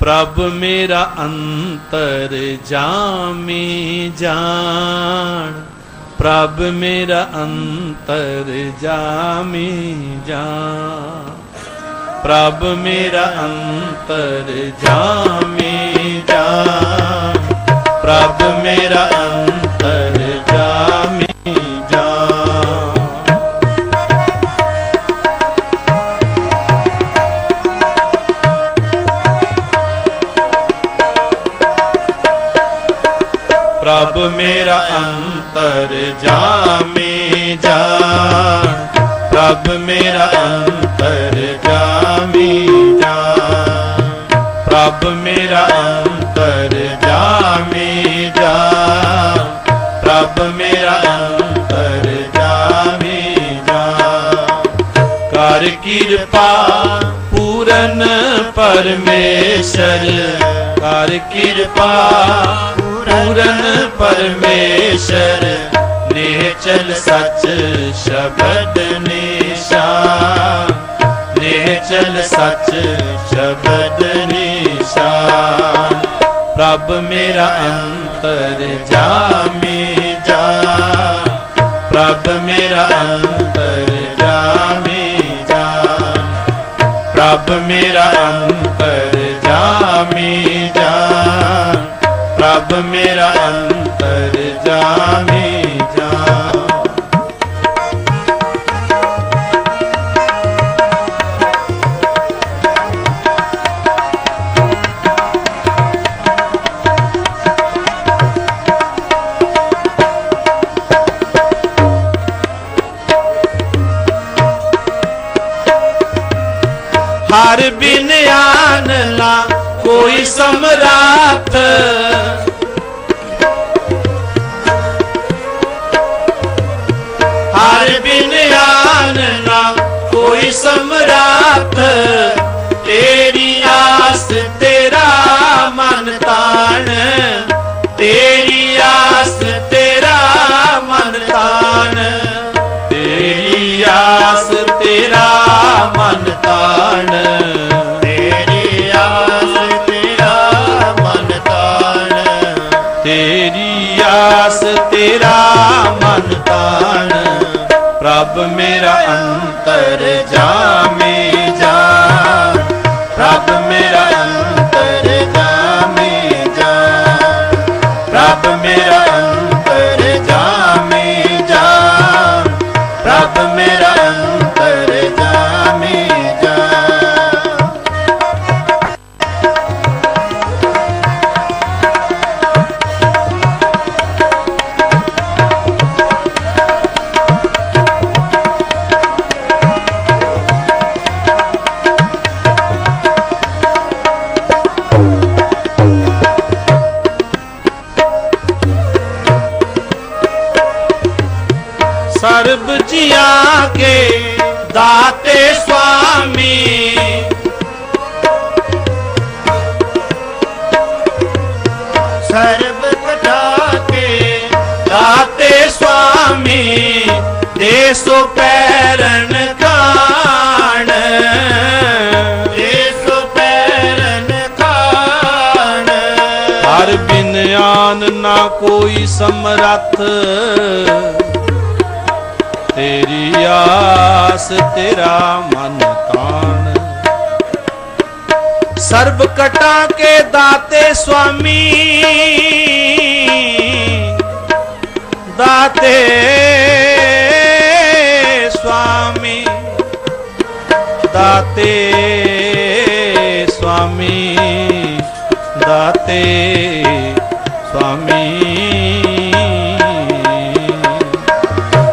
ਪ੍ਰਭ ਮੇਰਾ ਅੰਤਰ ਜਾਮੀ ਜਾਣ। ਪ੍ਰਭ ਮੇਰਾ ਅੰਤਰ ਜਾਮੀ ਜਾਣ। ਪ੍ਰਭ ਮੇਰਾ ਅੰਤਰ ਜਾਮੀ ਜਾਣ। ਪ੍ਰਭ ਮੇਰਾ ਪ੍ਰਭ ਮੇਰਾ ਅੰਤਰ ਜਾਮੇ ਜਾਣ ਕਰ ਕਿਰਪਾ ਪੂਰਨ ਪਰਮੇਸ਼ਰ। ਕਰ ਕਿਰਪਾ ਪੂਰਨ ਪਰਮੇਸ਼ਰ। ਨੇ ਚਲ ਸੱਚ ਸ਼ਬਦ ਨਿਸ਼ਾਨ ਨੇ ਚਲ ਸੱਚ ਸ਼ਬਦ ਨਿਸ਼ਾਨ ਪ੍ਰਭ ਮੇਰਾ ਅੰਤਰ ਜਾਮੇ ਜਾ ਪ੍ਰਭ ਮੇਰਾ ਅੰਤਰ ਜਾਮੇ ਜਾ। ਪ੍ਰਭ ਮੇਰਾ ਅੰਤਰ ਜਾਮੇ ਜਾ। ਪ੍ਰਭ ਮੇਰਾ ਅੰਤਰ ਜਾਮੇ ਬਿਨ ਆਨ ਨਾ ਕੋਈ ਸਮਰਾਥ। ਹਰ ਬਿਨ ਆਨ ਨਾ ਕੋਈ ਸਮਰਾਤ ਤੇਰੀ ਆਸ ਤੇਰਾ ਮਨ ਤਾਣ। ਤੇਰੀ ਆਸ ਤੇਰਾ ਮਨ ਤਾਣ। ਤੇਰੀ ਆਸ ਤੇਰਾ ਮਨ ਤਾਣ। ਪ੍ਰਭ ਮੇਰਾ ਅੰਤਰ ਬਿਨ ਆਨ ਨਾ ਕੋਈ ਸਮਰੱਥ। ਤੇਰੀ ਆਸ ਤੇਰਾ ਮਨ ਤਾਣ। ਸਰਬ ਕਟਾ ਕੇ ਦਾਤੇ ਸੁਆਮੀ। ਦਾਤੇ ਸੁਆਮੀ। ਦਾਤੇ ਸੁਆਮੀ। ਦਾਤੇ ਸੁਆਮੀ।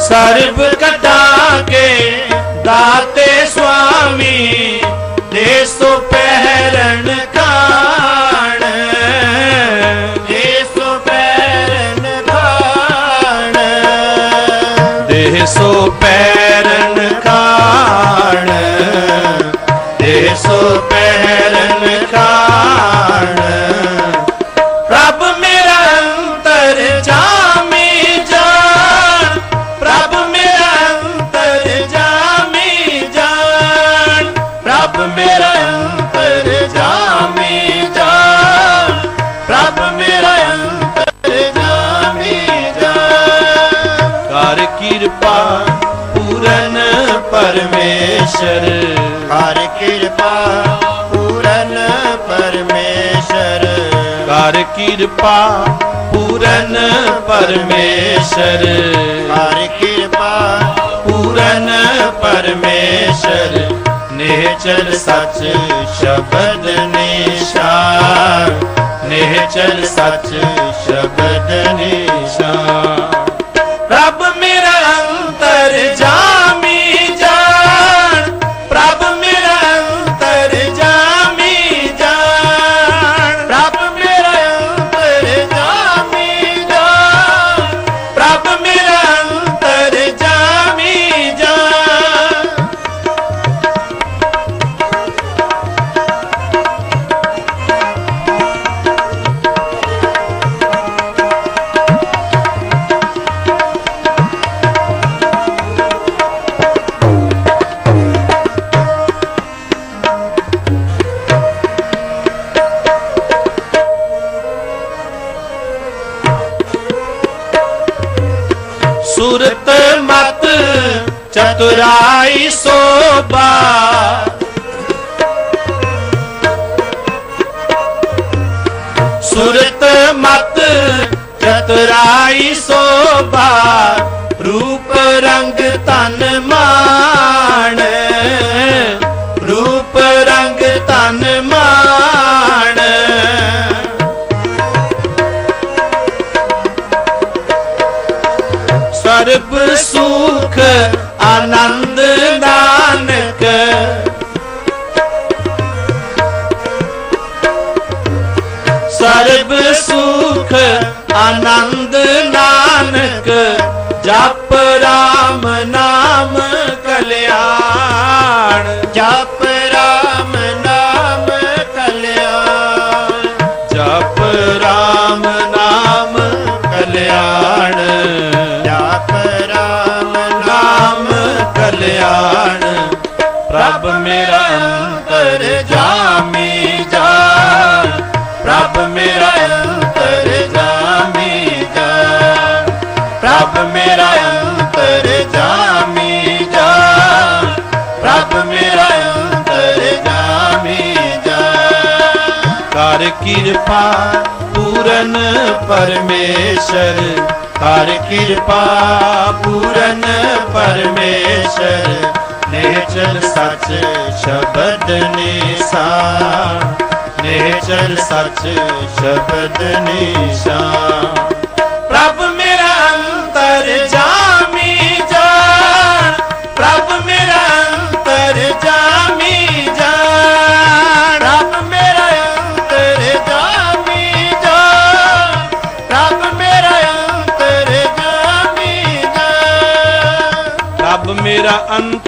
ਸਰਬ ਕਟਾ ਕੇ ਦਾਤੇ ਸੁਆਮੀ ਦੇਸੋ ਪਹਿਰਨ ਕਾਣ। ਦੇਸੋ ਪੈਰਨ ਖਾਣ ਦੇਸੋ ਪੈਰਨ ਕਾਣ। ਦੇਸੋ ਪਹਿਰਨ ਕਾਣ। ਪਰਮੇਸ਼ਰ। ਹਰ ਕਿਰਪਾ ਪੂਰਨ ਪਰਮੇਸ਼ਰ। ਕਰ ਕਿਰਪਾ ਪੂਰਨ ਪਰਮੇਸ਼ਰ। ਹਰ ਕਿਰਪਾ ਪੂਰਨ ਪਰਮੇਸ਼ਰ। ਨਿਹਚਲ ਸੱਚ ਸ਼ਬਦ ਨਿਸ਼ਾਨ। ਨਿਹਚਲ ਸੱਚ তোরাই ਆਨੰਦ ਨਾਨਕ, ਜਪ ਰਾਮ ਨਾਮ ਕਲਿਆਣ। ਜਪ ਰਾਮ ਨਾਮ ਕਲਿਆਣ। ਜਪ ਰਾਮ ਨਾਮ ਕਲਿਆਣ। ਜਪ ਰਾਮ ਨਾਮ ਕਲਿਆਣ। ਪ੍ਰਭ ਮੇਰਾ ਅੰਤਰ ਜਾਮੀ ਜਾਨ। ਪ੍ਰਭ ਮੇਰਾ ਮੇਰਾ ਅੰਤਰ ਜਾਮੀ ਜਾਨ ਪ੍ਰਭ ਮੇਰਾ ਅੰਤਰ ਜਾਮੀ ਜਾਨ ਕਰ ਕਿਰਪਾ ਪੂਰਨ ਪਰਮੇਸ਼ਰ। ਕਰ ਕਿਰਪਾ ਪੂਰਨ ਪਰਮੇਸ਼ਰ। ਨੇਚਲ ਸੱਚ ਸ਼ਬਦ ਨਿਸ਼ਾਨ। ਨੇਚਲ ਸੱਚ ਸ਼ਬਦ ਨਿਸ਼ਾਨ। ਪ੍ਰਭ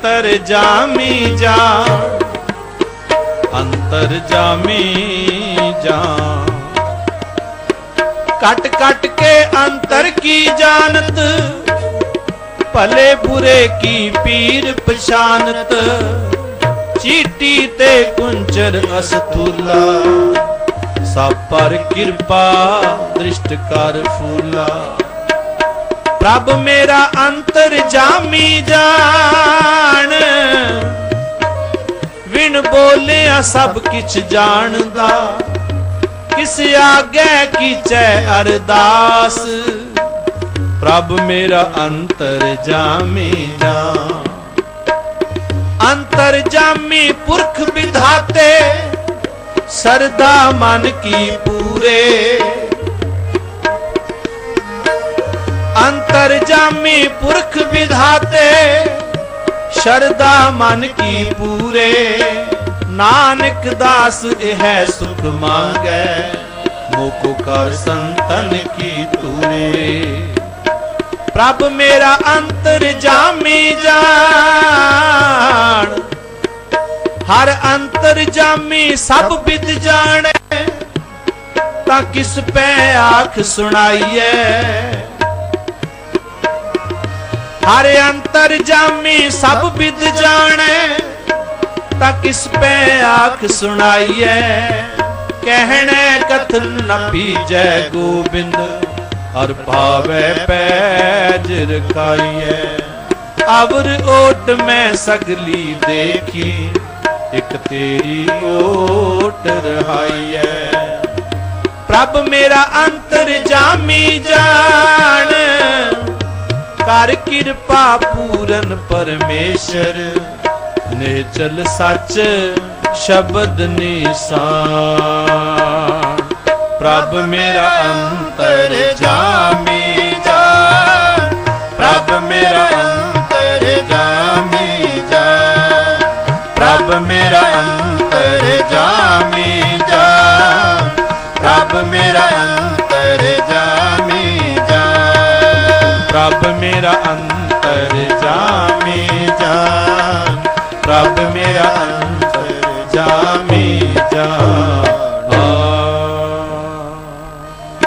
ਅੰਤਰ ਜਾਮੀ ਜਾਨ, ਅੰਤਰ ਜਾਮੀ ਜਾਨ। ਕਟ ਕਟ ਕੇ ਅੰਤਰ ਕੀ ਜਾਣਤ, ਭਲੇ ਬੁਰੇ ਕੀ ਪੀਰ ਪਛਾਨਤ। ਚੀਟੀ ਤੇ ਕੁੰਚਰ ਅਸਤੂਲਾ ਸਭ ਪਰ ਕਿਰਪਾ ਦ੍ਰਿਸ਼ਟ ਕਰ ਫੂਲਾ। ਪ੍ਰਭ ਮੇਰਾ ਅੰਤਰ ਜਾਮੀ ਜਾਣ। ਵਿਣ ਬੋਲਿਆ ਸਭ ਕਿਛ ਜਾਣਦਾ। ਕਿਸ ਆਗੇ ਕੀਚੈ ਅਰਦਾਸ। ਪ੍ਰਭ ਮੇਰਾ ਅੰਤਰ ਜਾਮੀ ਜਾਨ ਅੰਤਰ ਜਾਮੀ ਪੁਰਖ ਵਿਧਾਤੇ। ਸਰਦਾ ਮਨ ਕੀ ਪੂਰੇ। ਅੰਤਰ ਜਾਮੀ ਪੁਰਖ ਵਿਧਾਤੇ ਸ਼ਰਦਾ ਮਨ ਕੀ ਪੂਰੇ ਨਾਨਕ ਦਾਸ ਇਹ ਸੁਖ ਮੰਗੈ ਮੋਕੋ ਕਰ ਸੰਤਨ ਕੀ ਤੂਰੇ ਪ੍ਰਭ ਮੇਰਾ ਅੰਤਰ ਜਾਮੀ ਜਾਣ ਹਰ ਅੰਤਰ ਜਾਮੀ ਸਭ ਵਿਦ ਜਾਣੈ ਤਾਂ ਕਿਸ ਪੈ ਆਖ ਸੁਣਾਈਐ ਹਰ ਅੰਤਰ ਜਾਮੀ ਸਭ ਵਿਦ ਜਾਣੈ, ਤਾਂ ਕਿਸ ਪੈ ਆਖ ਸੁਣਾਈਐ? ਕਹਿਣੈ, ਕਥਨ ਨ ਪੀਜੈ ਗੋਬਿੰਦ, ਹਰ ਭਾਵੇ ਪੈਜ ਰਖਾਈਐ। ਅਵਰ ਓਟ ਮੈਂ ਸਗਲੀ ਦੇਖੀ, ਇੱਕ ਤੇਰੀ ਓਟ ਰਹਾਈਐ। ਪ੍ਰਭ ਮੇਰਾ ਅੰਤਰ ਜਾਮੀ ਜਾਣ ਕਰ ਕਿਰਪਾ ਪੂਰਨ ਪਰਮੇਸ਼ਰ। ਨੇ ਚਲ ਸੱਚ ਸ਼ਬਦ ਨਿਸਾਨ। ਪ੍ਰਭ ਮੇਰਾ ਅੰਤਰ ਜਾਮੀ ਜਾ। ਪ੍ਰਭ ਮੇਰਾ ਅੰਤਰ ਜਾਮੀ ਜਾ। ਪ੍ਰਭ ਮੇਰਾ ਅੰਤਰ ਜਾਮੀ ਜਾ। ਪ੍ਰਭ ਮੇਰਾ जा